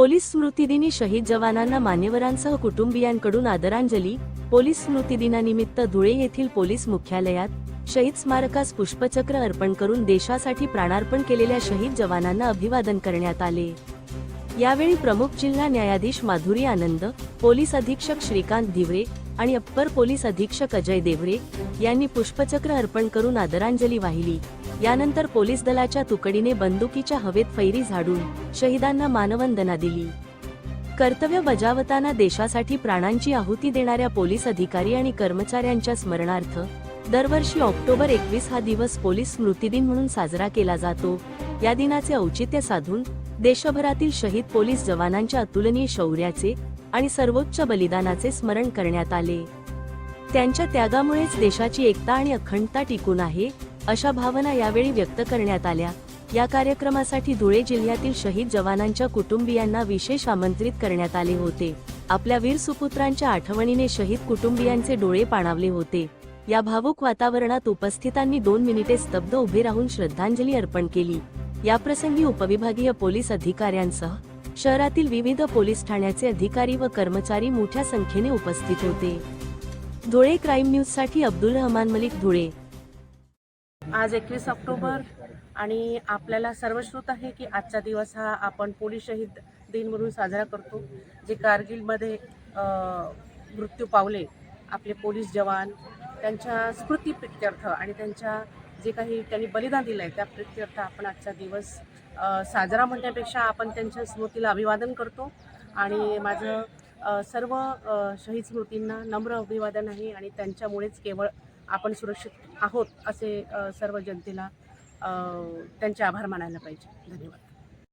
Police स्मृतिदिनी शहीद जवानांना मान्यवरांसह कुटुंबियांकडून आदरांजली. पोलीस स्मृतिदिनानिमित्त धुळे येथील पोलीस मुख्यालयात शहीद स्मारकास पुष्पचक्र अर्पण करून देशासाठी प्राणार्पण केलेल्या शहीद जवानांना अभिवादन करण्यात आले. यावेळी प्रमुख जिल्हा न्यायाधीश माधुरी आनंद पोलीस अधीक्षक श्रीकांत धिवरे आणि अप्पर पोलीस अधीक्षक अजय देवरे यांनी पुष्पचक्र अर्पण करून आदरांजली वाहिली. यानंतर पोलीस दलाच्या तुकडीने बंदुकीच्या हवेत फैरी झाडून शहीदांना मानवंदना दिली. कर्तव्य बजावताना देशासाठी प्राणांची आहुती देणाऱ्या पोलीस अधिकारी आणि कर्मचाऱ्यांच्या स्मरणार्थ दरवर्षी ऑक्टोबर एकवीस हा दिवस पोलीस स्मृतिदिन म्हणून साजरा केला जातो. या दिनाचे औचित्य साधून देशभरातील शहीद पोलीस जवानांच्या अतुलनीय शौर्याचे आणि सर्वोच्च बलिदानाचे स्मरण करण्यात आले. त्यांच्या त्यागामुळेच देशाची एकता आणि अखंडता टिकून आहे. अशा भावना यावेळी व्यक्त करण्यात आल्या. या कार्यक्रमासाठी धुळे जिल्ह्यातील शहीद जवानांच्या कुटुंबियांना विशेष आमंत्रित करण्यात आले होते. आपल्या वीर सुपुत्रांच्या आठवणीने शहीद कुटुंबियांचे डोळे पाणावले होते. या भावुक वातावरणात उपस्थितांनी दोन मिनिटे स्तब्ध उभे राहून श्रद्धांजली अर्पण केली. याप्रसंगी उपविभागीय पोलीस अधिकाऱ्यांसह शहरातील विविध पोलीस ठाण्याचे अधिकारी व कर्मचारी मोठ्या संख्येने उपस्थित होते. धुळे क्राईम न्यूजसाठी अब्दुल रहमान मलिक धुळे. आज एकवीस ऑक्टोबर आणि आपल्याला सर्वश्रुत आहे की आजचा दिवस हा आपण पोलीस शहीद दिन म्हणून साजरा करतो जे कारगिलमध्ये मृत्यू पावले आपले पोलीस जवान त्यांच्या स्मृती प्रित्यर्थ आणि त्यांच्या जे काही त्यांनी बलिदान दिलं आहे त्या प्रित्यर्थ आपण आजचा दिवस साजरा म्हणण्यापेक्षा आपण त्यांच्या स्मृतीला अभिवादन करतो. आणि माझं सर्व शहीद स्मृतींना नम्र अभिवादन आहे आणि त्यांच्यामुळेच केवळ आपण सुरक्षित आहोत असे सर्व जनतेला त्यांचे आभार मानायला पाहिजे. धन्यवाद.